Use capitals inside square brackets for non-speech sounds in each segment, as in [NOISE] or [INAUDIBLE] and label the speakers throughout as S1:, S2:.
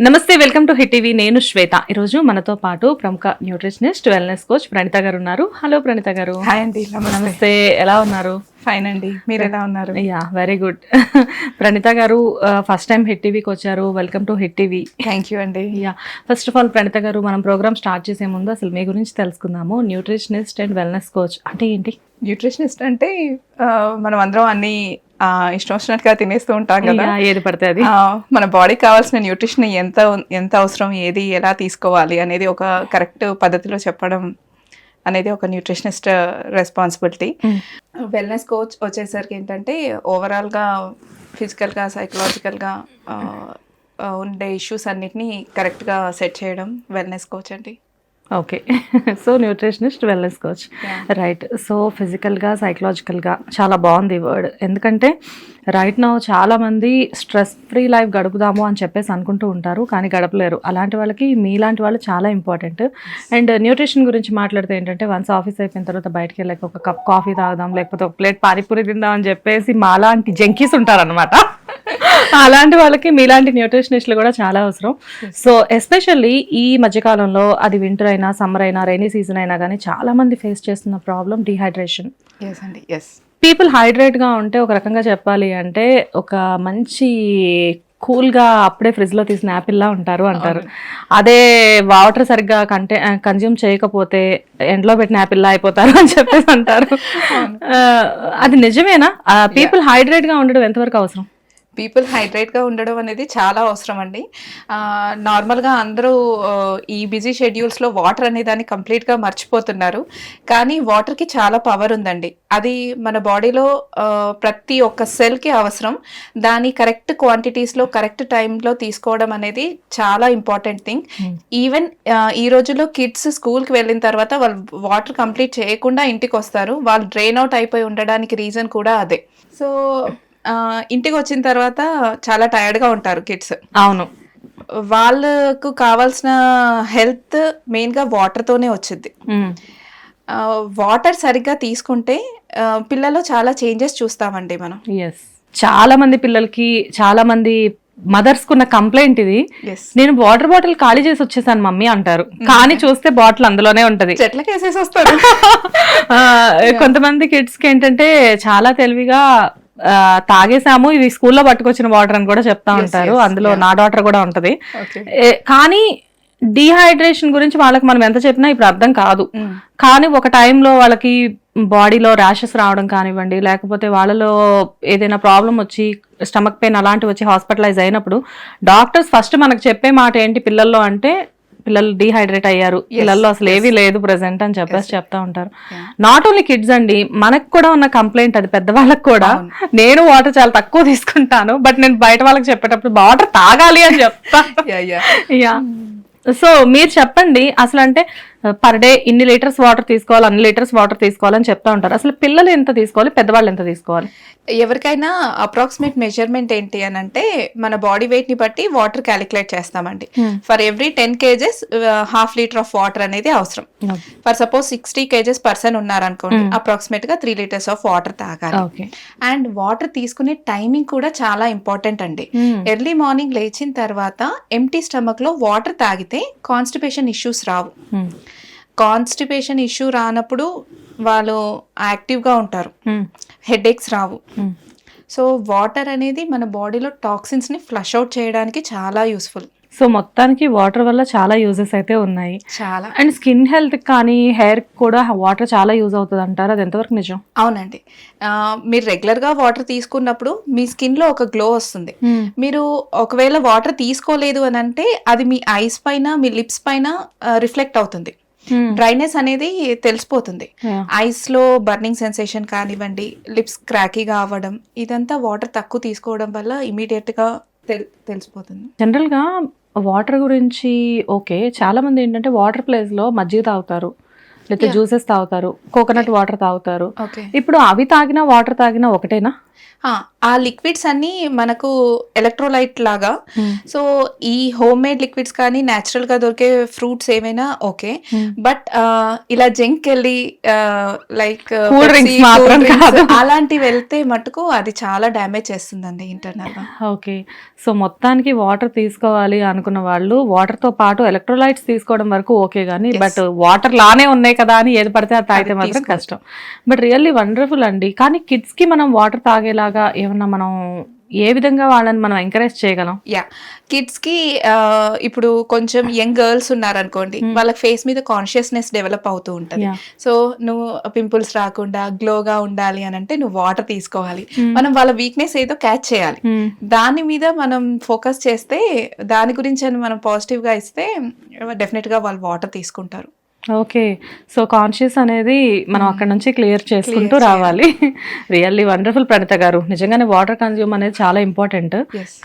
S1: నమస్తే welcome to hit TV. నేను శ్వేత. ఈరోజు మనతో పాటు ప్రముఖ న్యూట్రిషనిస్ట్ వెల్నెస్ కోచ్ ప్రణిత గారు ఉన్నారు. హలో ప్రణిత గారు.
S2: హాయ్ అండి నమస్తే.
S1: నమస్తే. ఎలా ఉన్నారు?
S2: ఫైన్ అండి. మీరు ఎలా ఉన్నారు?
S1: Yeah very good. [LAUGHS] ప్రణిత గారు ఫస్ట్ టైం హిట్ టీవీకి వచ్చారు. Welcome to hit TV.
S2: Thank you అండి.
S1: Yeah first of all Pranitha గారు మనం ప్రోగ్రామ్ స్టార్ట్ చేసే ముందు అసలు మీ గురించి తెలుసుకుందాము. న్యూట్రిషనిస్ట్ అండ్ వెల్నెస్ కోచ్ అంటే ఏంటి?
S2: న్యూట్రిషనిస్ట్ అంటే మనం అందరం అన్ని ఇష్టం వచ్చినట్టుగా తినేస్తూ ఉంటాం కదా.
S1: ఏది పడితే అది.
S2: మన బాడీకి కావాల్సిన న్యూట్రిషన్ ఎంత ఎంత అవసరం ఏది ఎలా తీసుకోవాలి అనేది ఒక కరెక్ట్ పద్ధతిలో చెప్పడం అనేది ఒక న్యూట్రిషనిస్ట్ రెస్పాన్సిబిలిటీ. వెల్నెస్ కోచ్ వచ్చేసరికి ఏంటంటే ఓవరాల్గా ఫిజికల్గా సైకలాజికల్గా ఉండే ఇష్యూస్ అన్నిటినీ కరెక్ట్గా సెట్ చేయడం వెల్నెస్ కోచ్ అండి.
S1: Okay so nutritionist wellness coach. Right so ఫిజికల్గా సైకలాజికల్గా చాలా బాగుంది ఈ వర్డ్ ఎందుకంటే రైట్ నా చాలామంది స్ట్రెస్ ఫ్రీ లైఫ్ గడుపుదాము అని చెప్పేసి అనుకుంటూ ఉంటారు కానీ గడపలేరు. అలాంటి వాళ్ళకి మీలాంటి వాళ్ళు చాలా ఇంపార్టెంట్ అండ్ న్యూట్రిషన్ గురించి మాట్లాడితే ఏంటంటే వన్స్ ఆఫీస్ అయిపోయిన తర్వాత బయటకి వెళ్ళి ఒక కప్ కాఫీ తాగుదాం లేకపోతే ఒక ప్లేట్ పానీపూరి తిందాం అని చెప్పేసి మాలాంటి జంకీస్ ఉంటారనమాట అలాంటి వాళ్ళకి మీలాంటి న్యూట్రిషనిస్ట్లు కూడా చాలా అవసరం. సో ఎస్పెషల్లీ ఈ మధ్యకాలంలో అది వింటర్ అయినా సమ్మర్ అయినా రైనీ సీజన్ అయినా కానీ చాలా మంది ఫేస్ చేస్తున్న ప్రాబ్లం డిహైడ్రేషన్
S2: ఎస్ అండి. ఎస్
S1: పీపుల్ హైడ్రేట్గా ఉంటే ఒక రకంగా చెప్పాలి అంటే ఒక మంచి కూల్గా అప్పుడే ఫ్రిడ్జ్లో తీసిన యాపిల్ లా ఉంటారు అంటారు. అదే వాటర్ సరిగ్గా కంటే కన్జ్యూమ్ చేయకపోతే ఎండలో పెట్టిన యాపిల్ లా అయిపోతారు అని చెప్పేసి అంటారు. అది నిజమేనా? పీపుల్ హైడ్రేట్గా ఉండడం ఎంతవరకు అవసరం?
S2: పీపుల్ హైడ్రేట్గా ఉండడం అనేది చాలా అవసరం అండి. నార్మల్గా అందరూ ఈ బిజీ షెడ్యూల్స్లో వాటర్ అనే దాన్ని కంప్లీట్గా మర్చిపోతున్నారు. కానీ వాటర్కి చాలా పవర్ ఉందండి. అది మన బాడీలో ప్రతి ఒక్క సెల్కి అవసరం. దాని కరెక్ట్ క్వాంటిటీస్లో కరెక్ట్ టైంలో తీసుకోవడం అనేది చాలా ఇంపార్టెంట్ థింగ్ ఈవెన్ ఈ రోజుల్లో కిడ్స్ స్కూల్కి వెళ్ళిన తర్వాత వాళ్ళు వాటర్ కంప్లీట్ చేయకుండా ఇంటికి వస్తారు. వాళ్ళు డ్రైన్ అవుట్ అయిపోయి ఉండడానికి రీజన్ కూడా అదే. సో ఇంటికి వచ్చిన తర్వాత చాలా టైర్డ్గా ఉంటారు కిడ్స్.
S1: అవును.
S2: వాళ్ళకు కావాల్సిన హెల్త్ మెయిన్గా వాటర్తోనే వచ్చింది. వాటర్ సరిగ్గా తీసుకుంటే ఆ, పిల్లల్లో చాలా చేంజెస్ చూస్తామండి మనం.
S1: ఎస్ చాలా మంది పిల్లలకి చాలా మంది మదర్స్ కున్న కంప్లైంట్ ఇది. నేను వాటర్ బాటిల్ ఖాళీ చేసి వచ్చేసాను మమ్మీ అంటారు. కానీ చూస్తే బాటిల్ అందులోనే ఉంటది.
S2: చెట్లకి వేసేసి వస్తారు. [LAUGHS]
S1: కొంతమంది కిడ్స్కి ఏంటంటే చాలా తెలివిగా తాగేసాము. ఇది స్కూల్లో పట్టుకొచ్చిన వాటర్ అని కూడా చెప్తా ఉంటారు. అందులో నా డాటర్ కూడా ఉంటది. కానీ డీహైడ్రేషన్ గురించి వాళ్ళకి మనం ఎంత చెప్పినా ఇప్పుడు అర్థం కాదు.
S2: Mm.
S1: కానీ ఒక టైంలో వాళ్ళకి బాడీలో ర్యాషెస్ రావడం కానివ్వండి లేకపోతే వాళ్ళలో ఏదైనా ప్రాబ్లం వచ్చి స్టమక్ పెయిన్ అలాంటివి వచ్చి హాస్పిటలైజ్ అయినప్పుడు డాక్టర్స్ ఫస్ట్ మనకు చెప్పే మాట ఏంటి పిల్లల్లో అంటే పిల్లలు డీహైడ్రేట్ అయ్యారు. పిల్లల్లో అసలు ఏవీ లేదు ప్రెసెంట్ అని చెప్పేసి చెప్తా ఉంటారు. నాట్ ఓన్లీ కిడ్స్ అండి మనకు కూడా ఉన్న కంప్లైంట్ అది పెద్దవాళ్ళకి కూడా. నేను వాటర్ చాలా తక్కువ తీసుకుంటాను బట్ నేను బయట వాళ్ళకి చెప్పేటప్పుడు వాటర్ తాగాలి అని చెప్తా. సో [LAUGHS] మీరు చెప్పండి అసలు అంటే పర్ డే ఇన్ని లీటర్స్ వాటర్ తీసుకోవాలి అన్ని లీటర్స్ వాటర్ తీసుకోవాలని చెప్తా ఉంటారు. అసలు పిల్లలు ఎంత తీసుకోవాలి పెద్దవాళ్ళు ఎంత తీసుకోవాలి?
S2: ఎవరికైనా అప్రాక్సిమేట్ మెజర్మెంట్ ఏంటి అని అంటే మన బాడీ వెయిట్ని బట్టి వాటర్ క్యాలిక్యులేట్ చేస్తామండి. For every ten kgs half litre of water అనేది అవసరం. For suppose sixty kgs person ఉన్నారనుకోండి అప్రాక్సిమేట్గా త్రీ లీటర్స్ ఆఫ్ వాటర్ తాగాలి.
S1: ఓకే
S2: అండ్ వాటర్ తీసుకునే టైమింగ్ కూడా చాలా ఇంపార్టెంట్ అండి. ఎర్లీ మార్నింగ్ లేచిన తర్వాత ఎంటీ స్టమక్లో వాటర్ తాగితే కాన్స్టిపేషన్ ఇష్యూస్ రావు. కాన్స్టిపేషన్ ఇష్యూ రానప్పుడు వాళ్ళు యాక్టివ్గా ఉంటారు. హెడేక్స్ రావు. సో వాటర్ అనేది మన బాడీలో టాక్సిన్స్ని ఫ్లష్ అవుట్ చేయడానికి చాలా యూస్ఫుల్
S1: సో మొత్తానికి వాటర్ వల్ల చాలా యూజెస్ అయితే ఉన్నాయి.
S2: చాలా.
S1: అండ్ స్కిన్ హెల్త్ కానీ హెయిర్ కూడా వాటర్ చాలా యూజ్ అవుతుంది అంటారు. అది ఎంతవరకు నిజం?
S2: అవునండి. మీరు రెగ్యులర్గా వాటర్ తీసుకున్నప్పుడు మీ స్కిన్లో ఒక గ్లో వస్తుంది. మీరు ఒకవేళ వాటర్ తీసుకోలేదు అని అంటే అది మీ ఐస్ పైన మీ లిప్స్ పైన రిఫ్లెక్ట్ అవుతుంది. డ్రైనెస్ అనేది తెలిసిపోతుంది. ఐస్లో బర్నింగ్ సెన్సేషన్ కానివ్వండి లిప్స్ క్రాకీగా అవ్వడం ఇదంతా వాటర్ తక్కువ తీసుకోవడం వల్ల ఇమీడియట్గా తెల్- తెలిసిపోతుంది.
S1: జనరల్గా వాటర్ గురించి ఓకే చాలా మంది ఏంటంటే వాటర్ ప్లేస్లో మజ్జిగ తాగుతారు. లేకపోతే జ్యూసెస్ తాగుతారు. కోకోనట్ వాటర్ తాగుతారు. ఇప్పుడు అవి తాగినా వాటర్ తాగినా ఒకటేనా?
S2: ఆ, ఆ లిక్విడ్స్ అన్ని మనకు ఎలక్ట్రోలైట్ లాగా. సో ఈ హోమ్ మేడ్ లిక్విడ్స్ కానీ natural గా దొరికే ఫ్రూట్స్ ఏమైనా ఓకే. బట్ ఇలా జంక్ వెళ్ళి లైక్. అలాంటివి వెళ్తే మటుకు అది చాలా డ్యామేజ్ చేస్తుందండి ఇంటర్నల్గా.
S1: ఓకే. సో మొత్తానికి వాటర్ తీసుకోవాలి అనుకున్న వాళ్ళు వాటర్తో పాటు ఎలక్ట్రోలైట్స్ తీసుకోవడం వరకు ఓకే కానీ బట్ వాటర్ లానే ఉన్నాయి కదా అని ఏది పడితే అది తాగితే మాత్రం కష్టం. బట్ రియల్లీ వండర్ఫుల్ అండి. కానీ కిడ్స్కి మనం వాటర్ తాగేలాగా ఏమన్నా మనం ఏ విధంగా వాళ్ళని మనం ఎంకరేజ్ చేయగలం?
S2: యా కిడ్స్కి ఆ, ఇప్పుడు కొంచెం యంగ్ గర్ల్స్ ఉన్నారనుకోండి వాళ్ళ ఫేస్ మీద కాన్షియస్నెస్ డెవలప్ అవుతూ ఉంటుంది. సో నువ్వు పింపుల్స్ రాకుండా గ్లోగా ఉండాలి అని అంటే నువ్వు వాటర్ తీసుకోవాలి. మనం వాళ్ళ వీక్నెస్ ఏదో క్యాచ్ చేయాలి. దాని మీద మనం ఫోకస్ చేస్తే దాని గురించి మనం పాజిటివ్గా ఇస్తే డెఫినెట్గా వాళ్ళు వాటర్ తీసుకుంటారు.
S1: ఓకే. సో కాన్షియస్ అనేది మనం అక్కడ నుంచి క్లియర్ చేసుకుంటూ రావాలి. రియల్లీ వండర్ఫుల్ ప్రణిత గారు. నిజంగానే వాటర్ కన్జ్యూమ్ అనేది చాలా ఇంపార్టెంట్.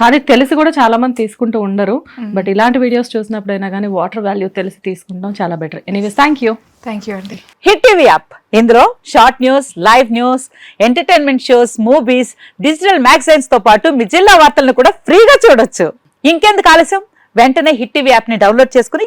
S1: కానీ తెలిసి కూడా చాలా మంది తీసుకుంటూ ఉండరు. బట్ ఇలాంటి వీడియోస్ చూసినప్పుడైనా కానీ వాటర్ వాల్యూ తెలిసి తీసుకుంటాం చాలా better anyways thank you
S2: thank you అండి
S3: హిట్ టీవీ యాప్ ఇందులో short news live news entertainment shows movies digital మ్యాగజైన్స్తో పాటు మీ జిల్లా వార్తలను కూడా ఫ్రీగా చూడొచ్చు. ఇంకెందుకు ఆలస్యం? వెంటనే హిట్ టీవీ యాప్ని డౌన్లోడ్ చేసుకుని